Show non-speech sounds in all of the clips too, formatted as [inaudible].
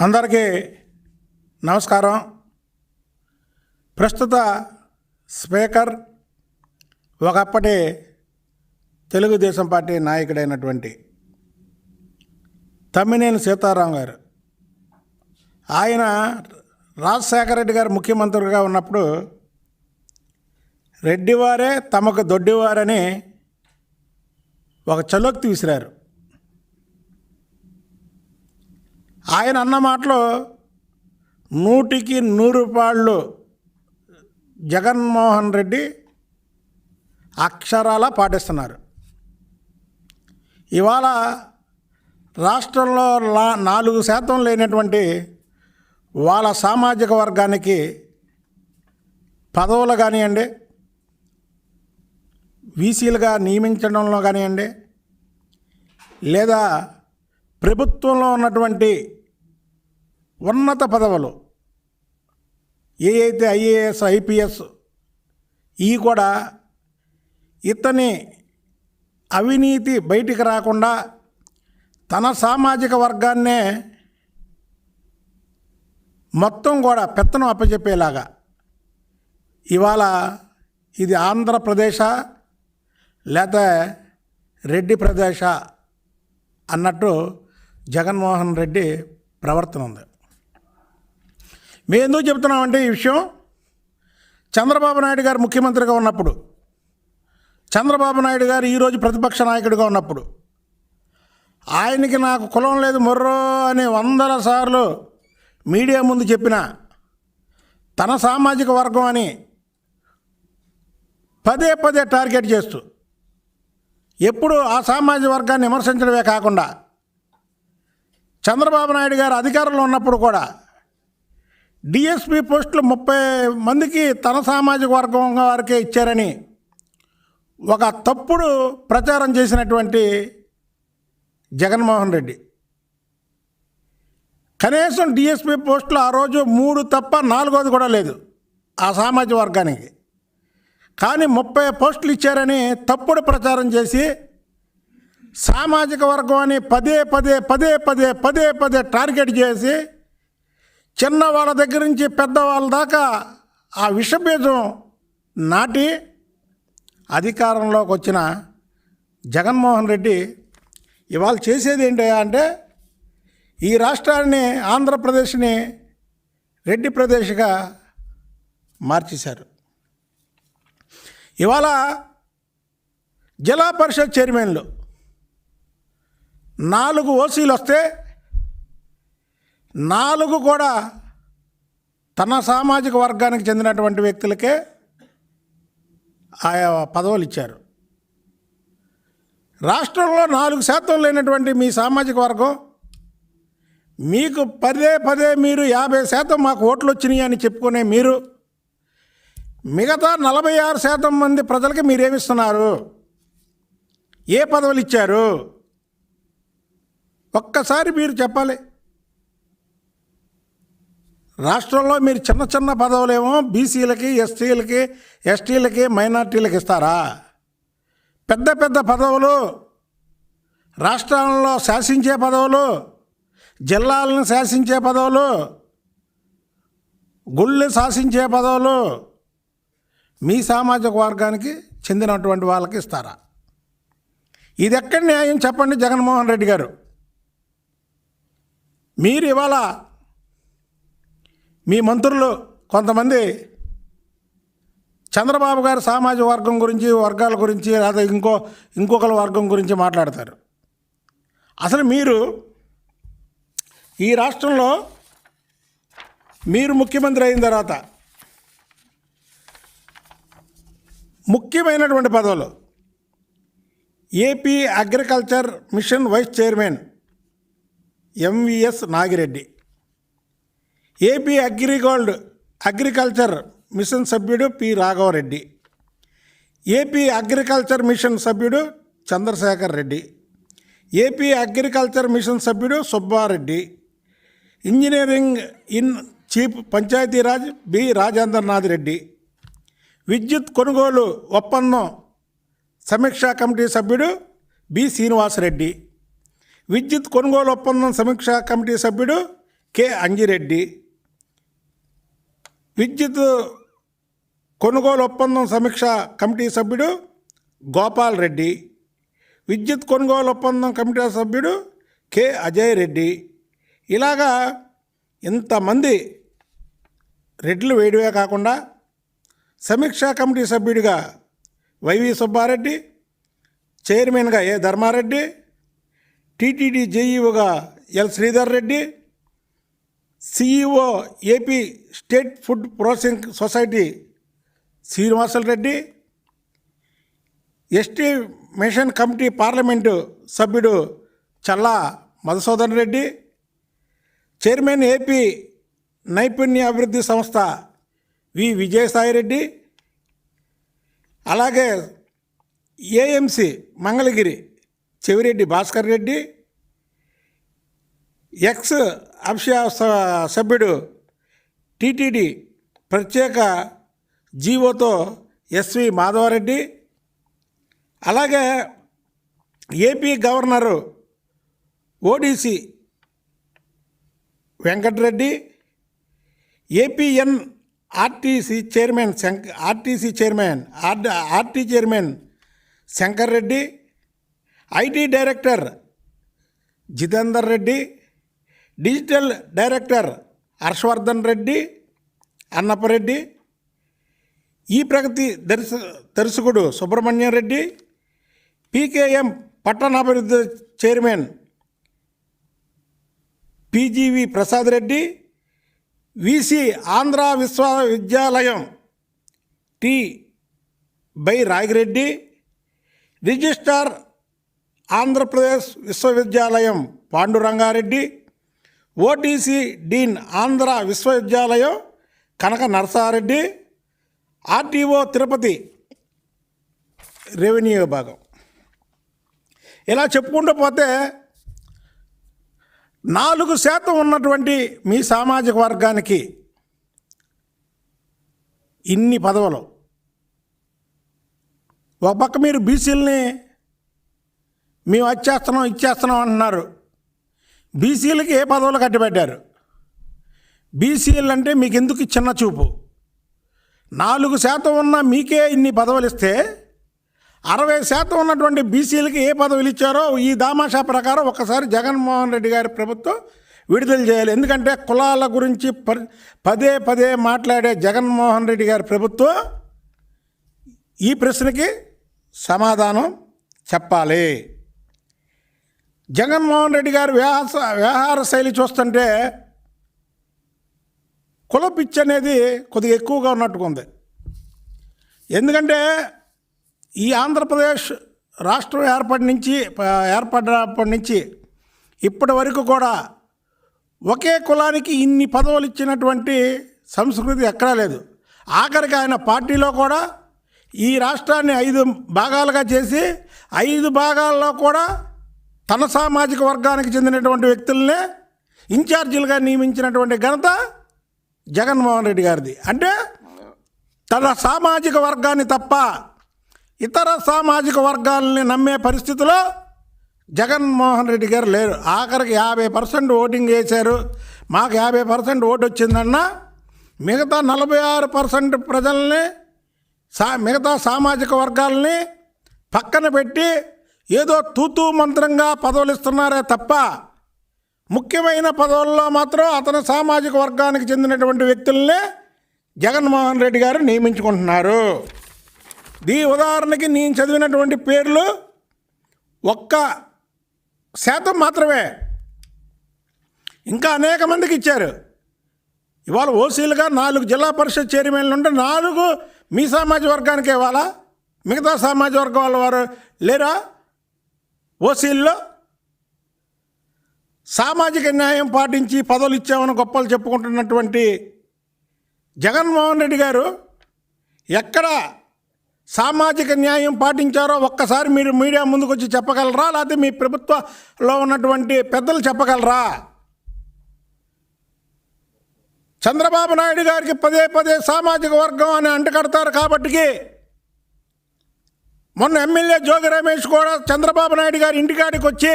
అందరికీ నమస్కారం. ప్రస్తుత స్పీకర్ ఒకప్పటి తెలుగుదేశం పార్టీ నాయకుడైనటువంటి తమ్మినేని సీతారాం గారు. ఆయన రాజశేఖర రెడ్డి గారు ముఖ్యమంత్రిగా ఉన్నప్పుడు రెడ్డివారే తమకు దొడ్డివారని ఒక చలోక్తి విసిరారు. ఆయన అన్న మాటలు నూటికి నూరు పాళ్ళు జగన్మోహన్ రెడ్డి అక్షరాల పాటిస్తున్నారు. ఇవాళ రాష్ట్రంలో లా నాలుగు శాతం లేనటువంటి వాళ్ళ సామాజిక వర్గానికి పదవులు కానివ్వండి వీసీలుగా నియమించడంలో కానివ్వండి లేదా ప్రభుత్వంలో ఉన్నటువంటి ఉన్నత పదవులు. ఏ అయితే ఐఏఎస్ ఐపీఎస్ ఈ కూడా ఇతని అవినీతి బయటికి రాకుండా తన సామాజిక వర్గాన్నే మొత్తం కూడా పెత్తనం అప్పచెప్పేలాగా ఇవాళ ఇది ఆంధ్రప్రదేశ లేత రెడ్డి ప్రదేశ అన్నట్టు జగన్మోహన్ రెడ్డి ప్రవర్తన ఉంది. మేము ఎందుకు చెప్తున్నామంటే ఈ విషయం? చంద్రబాబు నాయుడు గారు ముఖ్యమంత్రిగా ఉన్నప్పుడు. చంద్రబాబు నాయుడు గారు ఈరోజు ప్రతిపక్ష నాయకుడిగా ఉన్నప్పుడు. ఆయనకి నాకు కులం లేదు మొర్రో అని వందల సార్లు మీడియా ముందు చెప్పిన తన సామాజిక వర్గం అని పదే పదే టార్గెట్ చేస్తూ ఎప్పుడు ఆ సామాజిక వర్గాన్ని విమర్శించడమే కాకుండా చంద్రబాబు నాయుడు గారు అధికారంలో ఉన్నప్పుడు కూడా డిఎస్పీ పోస్టులు ముప్పై మందికి తన సామాజిక వర్గం వారికే ఇచ్చారని ఒక తప్పుడు ప్రచారం చేసినటువంటి జగన్మోహన్ రెడ్డి. కనీసం డిఎస్పీ పోస్టులు ఆ రోజు మూడు తప్ప నాలుగోది కూడా లేదు ఆ సామాజిక వర్గానికి. కానీ ముప్పై పోస్టులు ఇచ్చారని తప్పుడు ప్రచారం చేసి సామాజిక వర్గం అని పదే పదే పదే పదే పదే పదే టార్గెట్ చేసి చిన్న వాళ్ళ దగ్గర నుంచి పెద్దవాళ్ళ దాకా ఆ విషబీజం నాటి అధికారంలోకి వచ్చిన జగన్మోహన్ రెడ్డి ఇవాళ చేసేది ఏంటి అంటే ఈ రాష్ట్రాన్ని ఆంధ్రప్రదేశ్ని రెడ్డి ప్రదేశ్గా మార్చేశారు. ఇవాళ జిల్లా పరిషత్ చైర్మన్లు నాలుగు ఓసీలు వస్తే నాలుగు కూడా తన సామాజిక వర్గానికి చెందినటువంటి వ్యక్తులకే ఆయా పదవులు ఇచ్చారు. రాష్ట్రంలో నాలుగు శాతం లేనటువంటి మీ సామాజిక వర్గం మీకు పదే పదే మీరు యాభై శాతం మాకు ఓట్లు వచ్చినాయి అని చెప్పుకునే మీరు మిగతా నలభై ఆరు శాతం మంది ప్రజలకి మీరేమిస్తున్నారు? ఏ పదవులు ఇచ్చారు? ఒక్కసారి మీరు చెప్పాలి. రాష్ట్రంలో మీరు చిన్న చిన్న పదవులేమో బీసీలకి ఎస్టీలకి ఎస్టీలకి మైనార్టీలకి ఇస్తారా? పెద్ద పెద్ద పదవులు రాష్ట్రాలలో శాసించే పదవులు జిల్లాలను శాసించే పదవులు గుళ్ళు శాసించే పదవులు మీ సామాజిక వర్గానికి చెందినటువంటి వాళ్ళకి ఇస్తారా? ఇది ఎక్కడ న్యాయం చెప్పండి జగన్మోహన్ రెడ్డి గారు. మీరు ఇవాళ మీ మంత్రులు కొంతమంది చంద్రబాబు గారు సామాజిక వర్గం గురించి వర్గాల గురించి లేదా ఇంకో ఇంకొకరి వర్గం గురించి మాట్లాడతారు. అసలు మీరు ఈ రాష్ట్రంలో మీరు ముఖ్యమంత్రి అయిన తర్వాత ముఖ్యమైనటువంటి పదవులు AP agriculture mission vice chairman MVS Nagireddy. AP Agrigold agriculture mission సభ్యుడు P Raghavareddy AP agriculture mission సభ్యుడు Chandrasekhar Reddy AP agriculture mission సభ్యుడు Subbareddy engineering in chief Panchayatiraj B Rajendranath Reddy విద్యుత్ కొనుగోలు ఒప్పందం సమీక్షా కమిటీ సభ్యుడు బి శ్రీనివాసరెడ్డి విద్యుత్ కొనుగోలు ఒప్పందం సమీక్షా కమిటీ సభ్యుడు కె అంజిరెడ్డి విద్యుత్ కొనుగోలు ఒప్పందం సమీక్ష కమిటీ సభ్యుడు గోపాల్ రెడ్డి విద్యుత్ కొనుగోలు ఒప్పందం కమిటీ సభ్యుడు కె. అజయ్ రెడ్డి. ఇలాగా ఇంతమంది రెడ్లు వేయడమే కాకుండా సమీక్షా కమిటీ సభ్యుడిగా వైవి సుబ్బారెడ్డి చైర్మన్గా A Dharmareddy TTD జేఈఓగా L Sridhar Reddy CEO AP state food processing society Srinivasulu Reddy ST mission committee parliament సభ్యుడు చల్లా మధుసూదన్ రెడ్డి చైర్మన్ ఏపీ నైపుణ్య అభివృద్ధి సంస్థ వి విజయసాయిరెడ్డి అలాగే AMC Mangalagiri Chevireddy Bhaskar Reddy ex officio స- సభ్యుడు టీటీడీ ప్రత్యేక జీవోతో ఎస్వి మాధవరెడ్డి. అలాగే AP governor ODC Venkatareddy. APN RTC chairman శంక RTC chairman R RT chairman Shankar Reddy IT director Jitender Reddy. Digital director Harshavardhan Reddy Annapareddy ఈ ప్రగతి దర్శ దర్శకుడు సుబ్రహ్మణ్యం రెడ్డి పీకేఎం పట్టణాభివృద్ధి chairman PGV Prasad Reddy VC Andhra విశ్వవిద్యాలయం T బై Ragireddy registrar Andhra Pradesh విశ్వవిద్యాలయం Panduranga Reddy OTC dean Andhra విశ్వవిద్యాలయం కనక నరసారెడ్డి ఆర్టీఓ తిరుపతి రెవెన్యూ విభాగం. ఇలా చెప్పుకుంటూ పోతే నాలుగు శాతం ఉన్నటువంటి మీ సామాజిక వర్గానికి ఇన్ని పదవులు. ఒక పక్క మీరు బీసీలని మేము వచ్చేస్తున్నాం ఇచ్చేస్తున్నాం అంటున్నారు. బీసీలకి ఏ పదవులు కట్టిపెట్టారు బీసీలు అంటే మీకు ఎందుకు చిన్న చూపు? నాలుగు శాతం ఉన్న మీకే ఇన్ని పదవులు ఇస్తే అరవై శాతం ఉన్నటువంటి బీసీలకి ఏ పదవులు ఇచ్చారో ఈ దామాషా ప్రకారం ఒకసారి జగన్మోహన్ రెడ్డి గారి ప్రభుత్వం విడుదల చేయాలి. ఎందుకంటే కులాల గురించి ప- పదే పదే మాట్లాడే జగన్మోహన్ రెడ్డి గారి ప్రభుత్వం ఈ ప్రశ్నకి సమాధానం చెప్పాలి. జగన్మోహన్ రెడ్డి గారి వ్యవహార వ్యవహార శైలి చూస్తుంటే కుల పిచ్చి అనేది కొద్దిగా ఎక్కువగా ఉన్నట్టుగా ఉంది ఎందుకంటే ఈ ఆంధ్రప్రదేశ్ రాష్ట్రం ఏర్పడి నుంచి ఏర్పడినప్పటి నుంచి ఇప్పటి వరకు కూడా ఒకే కులానికి ఇన్ని పదవులు ఇచ్చినటువంటి సంస్కృతి ఎక్కడా లేదు. ఆఖరికి ఆయన పార్టీలో కూడా ఈ రాష్ట్రాన్ని ఐదు భాగాలుగా చేసి ఐదు భాగాల్లో కూడా తన సామాజిక వర్గానికి చెందినటువంటి వ్యక్తులనే ఇన్ఛార్జీలుగా నియమించినటువంటి ఘనత జగన్మోహన్ రెడ్డి గారిది. అంటే తన సామాజిక వర్గాన్ని తప్ప ఇతర సామాజిక వర్గాలని నమ్మే పరిస్థితిలో జగన్మోహన్ రెడ్డి గారు లేరు. ఆఖరికి యాభై పర్సెంట్ ఓటింగ్ వేశారు. మాకు యాభై పర్సెంట్ ఓటు వచ్చిందన్నా మిగతా నలభై ఆరు పర్సెంట్ ప్రజల్ని సా మిగతా సామాజిక వర్గాలని పక్కన పెట్టి ఏదో తూతూ మంత్రంగా పదవులు ఇస్తున్నారే తప్ప ముఖ్యమైన పదవుల్లో మాత్రం అతను సామాజిక వర్గానికి చెందినటువంటి వ్యక్తులనే జగన్మోహన్ రెడ్డి గారు నియమించుకుంటున్నారు. దీ ఉదాహరణకి నేను చదివినటువంటి పేర్లు ఒక్క శాతం మాత్రమే. ఇంకా అనేక మందికి ఇచ్చారు. ఇవాళ ఓసీలుగా నాలుగు జిల్లా పరిషత్ చైర్మన్లు ఉంటే నాలుగు మీ సామాజిక వర్గానికి ఇవ్వాలా? మిగతా సామాజిక వర్గం వాళ్ళ వారు లేరా? ఓసీల్లో సామాజిక న్యాయం పాటించి పదవులు ఇచ్చామని గొప్పలు చెప్పుకుంటున్నటువంటి జగన్మోహన్ రెడ్డి గారు ఎక్కడ సామాజిక న్యాయం పాటించారో ఒక్కసారి మీరు మీడియా ముందుకు వచ్చి చెప్పగలరా? లేకపోతే మీ ప్రభుత్వంలో ఉన్నటువంటి పెద్దలు చెప్పగలరా? చంద్రబాబు నాయుడు గారికి పదే పదే సామాజిక వర్గం అని అంటకడతారు కాబట్టికి మొన్న ఎమ్మెల్యే జోగి రమేష్ కూడా చంద్రబాబు నాయుడు గారి ఇంటికాడికి వచ్చి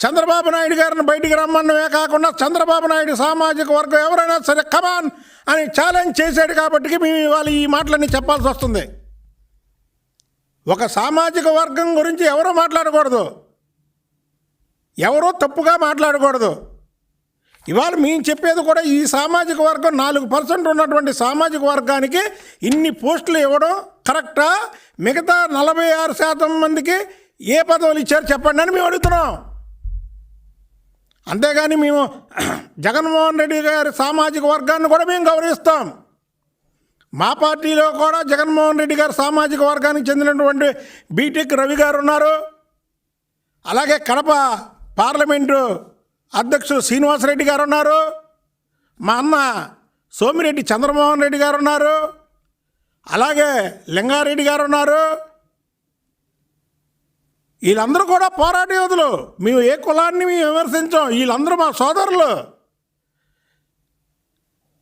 చంద్రబాబు నాయుడు గారిని బయటికి రమ్మన్నమే కాకుండా చంద్రబాబు నాయుడు సామాజిక వర్గం ఎవరైనా సరే కమాన్ అని ఛాలెంజ్ చేశాడు కాబట్టి మేము ఇవాళ ఈ మాటలన్నీ చెప్పాల్సి వస్తుంది. ఒక సామాజిక వర్గం గురించి ఎవరో మాట్లాడకూడదు. ఎవరూ తప్పుగా మాట్లాడకూడదు. ఇవాళ మేము చెప్పేది కూడా ఈ సామాజిక వర్గం నాలుగు పర్సెంట్ ఉన్నటువంటి సామాజిక వర్గానికి ఇన్ని పోస్టులు ఇవ్వడం కరెక్టా? మిగతా నలభై ఆరు శాతం మందికి ఏ పదవులు ఇచ్చారు చెప్పండి అని మేము అడుగుతున్నాం. అంతేగాని మేము [clears throat] జగన్మోహన్ రెడ్డి గారి సామాజిక వర్గాన్ని కూడా మేము గౌరవిస్తాం. మా పార్టీలో కూడా జగన్మోహన్ రెడ్డి గారు సామాజిక వర్గానికి చెందినటువంటి బీటెక్ రవి గారు ఉన్నారు. అలాగే కడప పార్లమెంటు అధ్యక్షుడు శ్రీనివాసరెడ్డి గారు ఉన్నారు. మా అన్న సోమిరెడ్డి చంద్రమోహన్ రెడ్డి గారు ఉన్నారు. అలాగే లింగారెడ్డి గారు ఉన్నారు. వీళ్ళందరూ కూడా పోరాట యోధులు. మేము ఏ కులాన్ని మేము విమర్శించాం. వీళ్ళందరూ మా సోదరులు.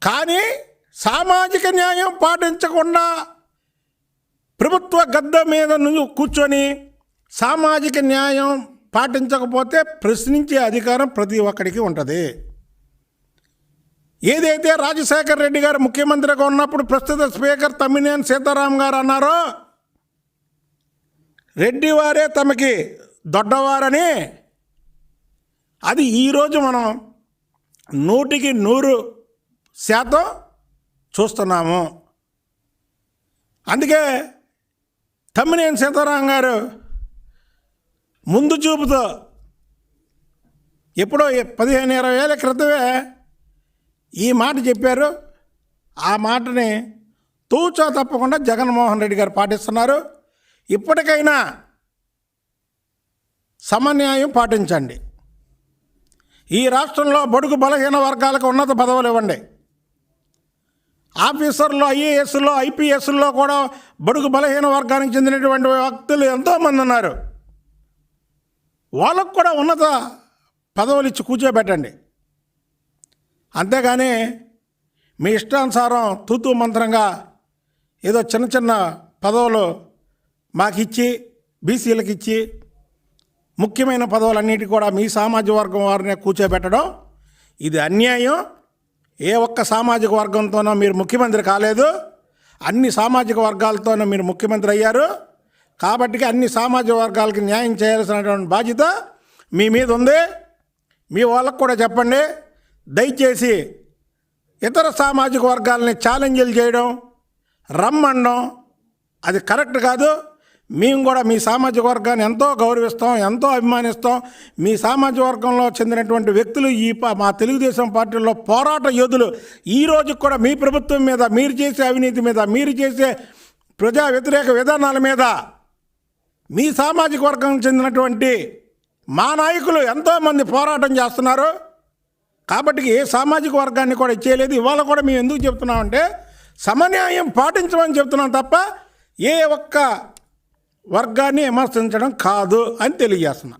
కానీ సామాజిక న్యాయం పాటించకుండా ప్రభుత్వ గద్ద మీద నువ్వు కూర్చొని సామాజిక న్యాయం పాటించకపోతే ప్రశ్నించే అధికారం ప్రతి ఒక్కడికి ఉంటుంది. ఏదైతే రాజశేఖర్ రెడ్డి గారు ముఖ్యమంత్రిగా ఉన్నప్పుడు ప్రస్తుత స్పీకర్ తమ్మినేని సీతారాం గారు అన్నారో రెడ్డి వారే తమకి దొడ్డవారని అది ఈరోజు మనం నూటికి నూరు శాతం చూస్తున్నాము. అందుకే తమ్మినేని సీతారాం గారు ముందు చూపుతో ఎప్పుడో పదిహేను ఇరవై ఏళ్ళ క్రితమే ఈ మాట చెప్పారు. ఆ మాటని తూచా తప్పకుండా జగన్మోహన్ రెడ్డి గారు పాటిస్తున్నారు. ఇప్పటికైనా సమన్యాయం పాటించండి. ఈ రాష్ట్రంలో బడుగు బలహీన వర్గాలకు ఉన్నత పదవులు ఇవ్వండి. ఆఫీసర్లు ఐఏఎస్లో ఐపీఎస్లో కూడా బడుగు బలహీన వర్గానికి చెందినటువంటి వ్యక్తులు ఎంతోమంది ఉన్నారు. వాళ్ళకు కూడా ఉన్నత పదవులు ఇచ్చి కూర్చోబెట్టండి. అంతేగాని మీ ఇష్టానుసారం తూతు మంత్రంగా ఏదో చిన్న చిన్న పదవులు మాకు ఇచ్చి బీసీలకు ఇచ్చి ముఖ్యమైన పదవులన్నిటి కూడా మీ సామాజిక వర్గం వారినే కూర్చోబెట్టడం ఇది అన్యాయం. ఏ ఒక్క సామాజిక వర్గంతోనో మీరు ముఖ్యమంత్రి కాలేదు. అన్ని సామాజిక వర్గాలతోనూ మీరు ముఖ్యమంత్రి అయ్యారు. కాబట్టి అన్ని సామాజిక వర్గాలకి న్యాయం చేయాల్సినటువంటి బాధ్యత మీ మీద ఉంది మీ వాళ్ళకు కూడా చెప్పండి. దయచేసి ఇతర సామాజిక వర్గాలని ఛాలెంజ్లు చేయడం రమ్మనడం అది కరెక్ట్ కాదు. మేము కూడా మీ సామాజిక వర్గాన్ని ఎంతో గౌరవిస్తాం ఎంతో అభిమానిస్తాం. మీ సామాజిక వర్గంలో చెందినటువంటి వ్యక్తులు ఈ మా తెలుగుదేశం పార్టీలో పోరాట యోధులు. ఈ రోజు కూడా మీ ప్రభుత్వం మీద మీరు చేసే అవినీతి మీద మీరు చేసే ప్రజా వ్యతిరేక విధానాల మీద మీ సామాజిక వర్గం చెందినటువంటి మా నాయకులు ఎంతోమంది పోరాటం చేస్తున్నారు. కాబట్టి ఏ సామాజిక వర్గాన్ని కూడా ఇచ్చేయలేదు ఇవాళ కూడా మేము ఎందుకు చెప్తున్నామంటే సమన్యాయం పాటించమని చెప్తున్నాం తప్ప ఏ ఒక్క వర్గాన్ని విమర్శించడం కాదు అని తెలియజేస్తున్నా.